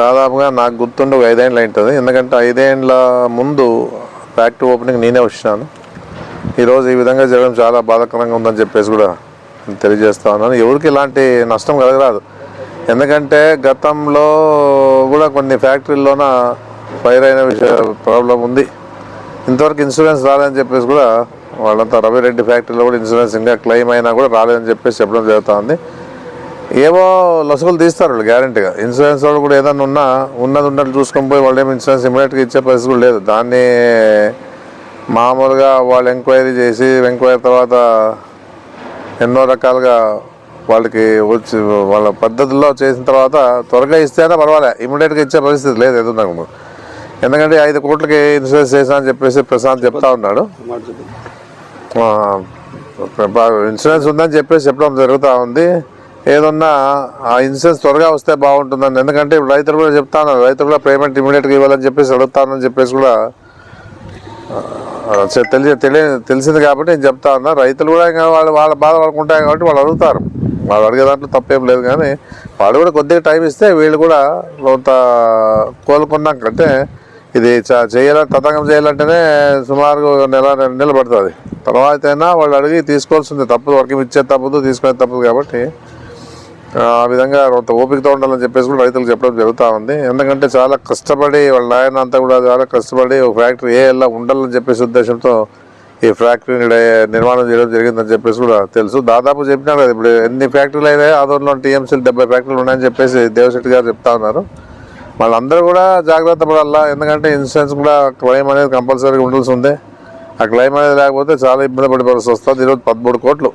దాదాపుగా నాకు గుర్తుండి ఒక ఐదేళ్ళు అవుతుంది ఎందుకంటే ఐదేండ్ల ముందు ఫ్యాక్టరీ ఓపెనింగ్ నేనే వచ్చినాను. ఈరోజు ఈ విధంగా జరగడం చాలా బాధాకరంగా ఉందని చెప్పేసి కూడా తెలియజేస్తా ఉన్నాను ఎవరికి ఇలాంటి నష్టం కలగరాదు. ఎందుకంటే గతంలో కూడా కొన్ని ఫ్యాక్టరీల్లోన ఫైర్ అయిన విషయ ప్రాబ్లం ఉంది. ఇంతవరకు ఇన్సూరెన్స్ రాలేదని చెప్పేసి కూడా వాళ్ళంతా రవిరెడ్డి ఫ్యాక్టరీలో కూడా ఇన్సూరెన్స్ ఇంకా క్లెయిమ్ అయినా కూడా రాలేదని చెప్పేసి చెప్పడం జరుగుతూ ఉంది ఏవో లసుగులు తీస్తారు వాళ్ళు గ్యారంటీగా ఇన్సూరెన్స్ వాళ్ళు కూడా ఏదైనా ఉన్నా ఉన్నది ఉన్నట్టు చూసుకొని పోయి వాళ్ళు ఏమి ఇన్సూరెన్స్ ఇమీడియట్గా ఇచ్చే పరిస్థితి కూడా లేదు. దాన్ని మామూలుగా వాళ్ళు ఎంక్వైరీ చేసి ఎంక్వైరీ తర్వాత ఎన్నో రకాలుగా వాళ్ళకి వచ్చి వాళ్ళ పద్ధతుల్లో చేసిన తర్వాత త్వరగా ఇస్తేనే పర్వాలే. ఇమీడియట్గా ఇచ్చే పరిస్థితి లేదు ఏదో నాకు. ఎందుకంటే ఐదు కోట్లకి ఇన్సూరెన్స్ చేశా అని చెప్పేసి ప్రశాంత్ చెప్తా ఉన్నాడు. ఇన్సూరెన్స్ ఉందని చెప్పేసి చెప్పడం జరుగుతూ ఉంది. ఏదన్నా ఆ ఇన్సూరెన్స్ త్వరగా వస్తే బాగుంటుందని. ఎందుకంటే ఇప్పుడు రైతులు కూడా చెప్తాను రైతులు కూడా పేమెంట్ ఇమీడియట్గా ఇవ్వాలని చెప్పేసి అడుగుతానని చెప్పేసి కూడా ఆ, తెలియ తెలియ తెలిసింది కాబట్టి నేను చెప్తా ఉన్నా. రైతులు కూడా ఇంకా వాళ్ళు వాళ్ళ బాధ వాళ్ళకు ఉంటాయి కాబట్టి వాళ్ళు అడుగుతారు. వాళ్ళు అడిగే దాంట్లో తప్పేం లేదు కానీ వాళ్ళు కూడా కొద్దిగా టైం ఇస్తే వీళ్ళు కూడా కొంత కోలుకున్నాం కంటే ఇది చ- తతంగం చేయాలంటేనే సుమారు నెల రెండు నెలలు పడుతుంది. తర్వాత అయినా వాళ్ళు అడిగి తీసుకోవాల్సింది. తప్పదు వర్గం ఇచ్చే తప్పదు తీసుకునే తప్పదు కాబట్టి ఆ విధంగా కొంత ఓపికతో ఉండాలని చెప్పేసి కూడా రైతులకు చెప్పడం జరుగుతూ ఉంది. ఎందుకంటే చాలా కష్టపడి వాళ్ళ నాయన అంతా కూడా చాలా కష్టపడి ఒక ఫ్యాక్టరీ ఏ ఎలా ఉండాలని చెప్పేసి ఉద్దేశంతో ఈ ఫ్యాక్టరీని నిర్మాణం చేయడం జరిగిందని చెప్పేసి కూడా తెలుసు. దాదాపు చెప్పినారు కదా ఇప్పుడు ఎన్ని ఫ్యాక్టరీలు అయినాయి ఆదోళనలో టీఎంసీలు డెబ్బై ఫ్యాక్టరీలు ఉన్నాయని చెప్పేసి దేవశెట్టి గారు చెప్తా ఉన్నారు. వాళ్ళందరూ కూడా జాగ్రత్త పడాలా? ఎందుకంటే ఇన్సూరెన్స్ కూడా క్లెయిమ్ అనేది కంపల్సరీగా ఉండాల్సి ఉంది. ఆ క్లెయిమ్ అనేది లేకపోతే చాలా ఇబ్బంది పడే పరిస్థితి వస్తుంది. ఈరోజు పదమూడు కోట్లు.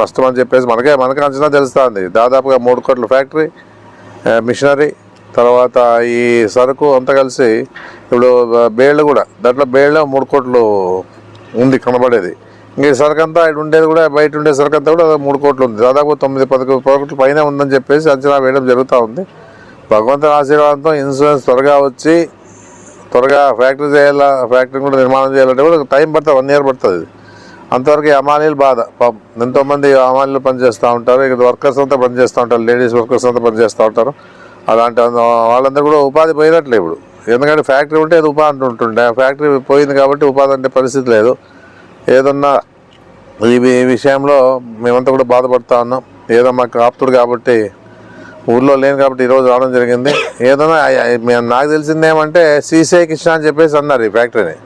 నష్టం అని చెప్పేసి మనకే మనకే అంచనా తెలుస్తుంది. దాదాపుగా మూడు కోట్ల ఫ్యాక్టరీ మిషనరీ తర్వాత ఈ సరుకు అంతా కలిసి ఇప్పుడు బేళ్ళు కూడా దాంట్లో బేళ్ళు మూడు కోట్లు ఉంది కనబడేది. ఇంక ఈ సరుకు అంతా ఇటు ఉండేది కూడా బయట ఉండే సరుకు అంతా కూడా మూడు కోట్లు ఉంది. దాదాపు తొమ్మిది పది కోట్ల పైన ఉందని చెప్పేసి అంచనా వేయడం జరుగుతూ ఉంది. భగవంతుని ఆశీర్వాదంతో ఇన్సూరెన్స్ త్వరగా వచ్చి త్వరగా ఫ్యాక్టరీ చేయాలా ఫ్యాక్టరీ కూడా నిర్మాణం చేయాలంటే కూడా టైం పడుతుంది వన్ ఇయర్ పడుతుంది. అంతవరకు అమానీలు బాధ. పాపం ఎంతోమంది అమానీలు పనిచేస్తూ ఉంటారు. ఇక్కడ వర్కర్స్ అంతా పనిచేస్తూ ఉంటారు. లేడీస్ వర్కర్స్ అంతా పనిచేస్తూ ఉంటారు. అలాంటి వాళ్ళందరూ కూడా ఉపాధి పోయినట్లే ఇప్పుడు. ఎందుకంటే ఫ్యాక్టరీ ఉంటే అది ఉపాధి ఉంటుండే. ఆ ఫ్యాక్టరీ పోయింది కాబట్టి ఉపాధి అంటే పరిస్థితి లేదు. ఏదన్నా ఈ విషయంలో మేమంతా కూడా బాధపడతా ఉన్నాం. ఏదో మాకు ఆప్తుడు కాబట్టి ఊర్లో లేను కాబట్టి ఈరోజు రావడం జరిగింది. ఏదైనా నాకు తెలిసింది ఏమంటే సీసీఐకి ఇష్టం అని చెప్పేసి అన్నారు ఈ ఫ్యాక్టరీని.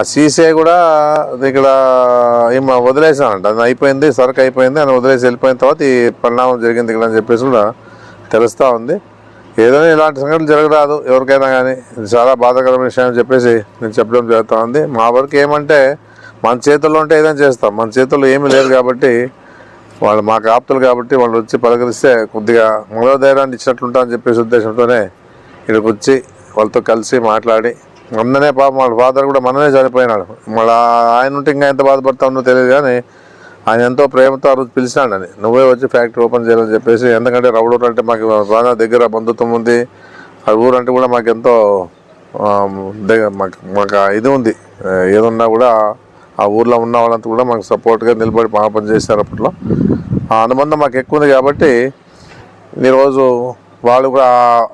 ఆ సీసే కూడా ఇక్కడ ఏమో వదిలేసామంట. అది అయిపోయింది సరుకు అయిపోయింది అని వదిలేసి వెళ్ళిపోయిన తర్వాత ఈ పరిణామం జరిగింది ఇక్కడ అని చెప్పేసి కూడా తెలుస్తూ ఉంది. ఏదైనా ఇలాంటి సంఘటనలు జరగరాదు ఎవరికైనా కానీ చాలా బాధాకరమైన విషయం అని చెప్పేసి నేను చెప్పడం జరుగుతూ ఉంది. మా వరకు ఏమంటే మన చేతుల్లో ఉంటే ఏదైనా చేస్తాం. మన చేతుల్లో ఏమీ లేదు కాబట్టి వాళ్ళు మాకు ఆప్తులు కాబట్టి వాళ్ళు వచ్చి పలకరిస్తే కొద్దిగా మూలధైర్యాన్ని ఇచ్చినట్లుంటా అని చెప్పేసి ఉద్దేశంతోనే ఇక్కడికి వచ్చి వాళ్ళతో కలిసి మాట్లాడి మొన్ననే పాపం వాళ్ళ ఫాదర్ కూడా మననే చనిపోయినాడు. మళ్ళీ ఆయన ఉంటే ఇంకా ఎంత బాధపడతామో తెలియదు కానీ ఆయన ఎంతో ప్రేమతో ఆ రోజు పిలిచినాడని. నువ్వే వచ్చి ఫ్యాక్టరీ ఓపెన్ చేయాలని చెప్పేసి ఎందుకంటే రౌడూరు అంటే మాకు బాగా దగ్గర బంధుత్వం ఉంది. ఆ ఊరు అంటే కూడా మాకు ఎంతో దగ్గర మాకు మాకు ఇది ఉంది. ఏదన్నా ఏదున్నా కూడా ఆ ఊర్లో ఉన్న వాళ్ళంతా కూడా మాకు సపోర్ట్గా నిలబడి బాగా పనిచేశారు అప్పట్లో. ఆ అనుబంధం మాకు ఎక్కువ ఉంది కాబట్టి ఈరోజు వాళ్ళు కూడా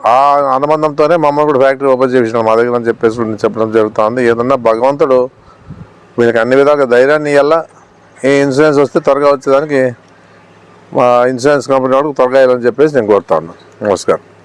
ఆ- అనుబంధంతోనే మమ్మల్ని కూడా ఫ్యాక్టరీ ఓపెన్ చేసిన మా దగ్గర అని చెప్పేసి చెప్పడం జరుగుతుంది. ఏదన్నా భగవంతుడు వీళ్ళకి అన్ని విధాలుగా ధైర్యాన్ని ఇవ్వాలా ఈ ఇన్సూరెన్స్ వస్తే త్వరగా వచ్చేదానికి మా ఇన్సూరెన్స్ కంపెనీ వాడికి త్వరగా ఇవ్వాలని చెప్పేసి నేను కోరుతాను నమస్కారం.